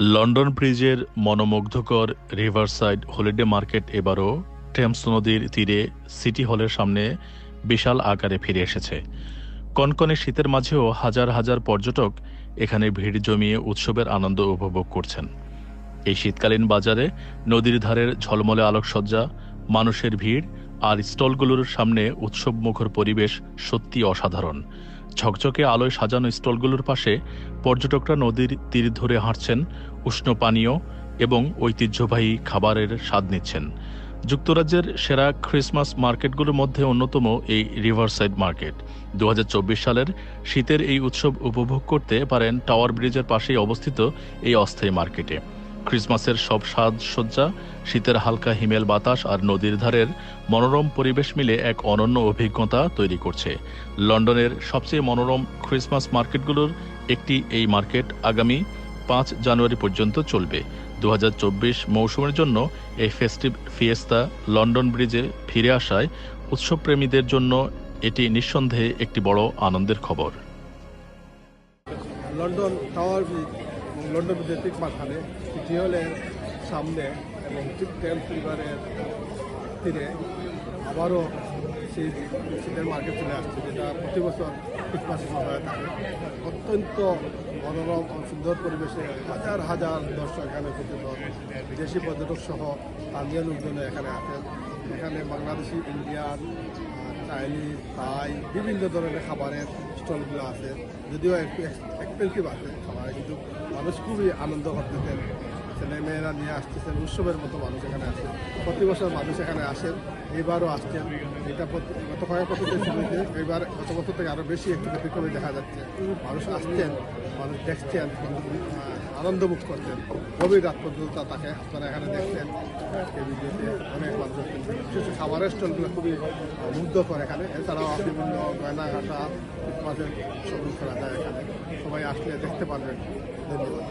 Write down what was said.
London ব্রিজের মনোমুগ্ধকর riverside holiday market এবারও টেমস নদীর তীরে সিটি হলের সামনে বিশাল আকারে ফিরে এসেছে। কনকনে শীতের মাঝেও হাজার হাজার পর্যটক এখানে ভিড় জমিয়ে উৎসবের আনন্দ উপভোগ করছেন। এই শীতকালীন বাজারে নদীর ধারের ঝলমলে আলোকসজ্জা, মানুষের ভিড় আর স্টলগুলোর সামনে উৎসবমুখর পরিবেশ সত্যি অসাধারণ। ঝকঝকে আলোয় সাজানো স্টলগুলোর পাশে পর্যটকরা নদীর তীর ধরে হাঁটছেন, উষ্ণ পানীয় এবং ঐতিহ্যবাহী খাবারের স্বাদ নিচ্ছেন। যুক্তরাজ্যের সেরা ক্রিসমাস মার্কেটগুলোর মধ্যে অন্যতম এই রিভারসাইড মার্কেট। দু হাজার চব্বিশ সালের শীতের এই উৎসব উপভোগ করতে পারেন টাওয়ার ব্রিজের পাশেই অবস্থিত এই অস্থায়ী মার্কেটে। ক্রিসমাসের সব সাজসজ্জা শীতের হালকা হিমেল বাতাস আর নদীর ধারের মনোরম পরিবেশ মিলে এক অনন্য অভিজ্ঞতা তৈরি করছে। লন্ডনের সবচেয়ে মনোরম ক্রিসমাস মার্কেটগুলোর একটি এই মার্কেট আগামী পাঁচ জানুয়ারি পর্যন্ত চলবে। দু হাজার চব্বিশ মৌসুমের জন্য এই ফেস্টিভ ফিয়েস্তা লন্ডন ব্রিজে ফিরে আসায় উৎসবপ্রেমীদের জন্য এটি নিঃসন্দেহে একটি বড় আনন্দের খবর। লন্ডন টাওয়ার এবং লন্ডন ঠিক মাঝখানে হলের সামনে এবং ঠিক টেমস রিভারের তীরে আবারও সেই শীতের মার্কেট চলে আসছে, যেটা প্রতি বছর ক্রিসমাসের সময় থাকে। অত্যন্ত মনোরম ও সুন্দর পরিবেশে হাজার হাজার দর্শক এখানে উপস্থিত হন। বিদেশি পর্যটক সহ স্থানীয় লোকজন এখানে আসেন। এখানে বাংলাদেশি, ইন্ডিয়ান চাইনিজ থাই বিভিন্ন ধরনের খাবারের স্টলগুলো আছে। যদিও একটু এক্সপেন্সিভ আছে খাবার, কিন্তু মানুষ খুবই আনন্দ করতেছেন। ছেলে মেয়েরা নিয়ে আসতেছেন, উৎসবের মতো মানুষ এখানে আসে। প্রতি বছর মানুষ এখানে আসেন এবারও আসছেন। এটা গত কয়েক বছর থেকে হয়েছে এবার গত বছর থেকে আরও বেশি একটু ব্যতিক্রমী দেখা যাচ্ছে। মানুষ আসছেন, মানুষ দেখছেন আনন্দ মুখ করছেন গভীর রাত পর্যন্ত তাকে আপনারা এখানে ভিডিওতে অনেক মানুষ খাবারের স্টলগুলো খুবই মুগ্ধ করে এখানে। এছাড়াও বিভিন্ন গয়নাঘাটা ক্রিসমাসের সবুজ করা যায় এখানে। সবাই আসলে দেখতে পারবেন। ধন্যবাদ।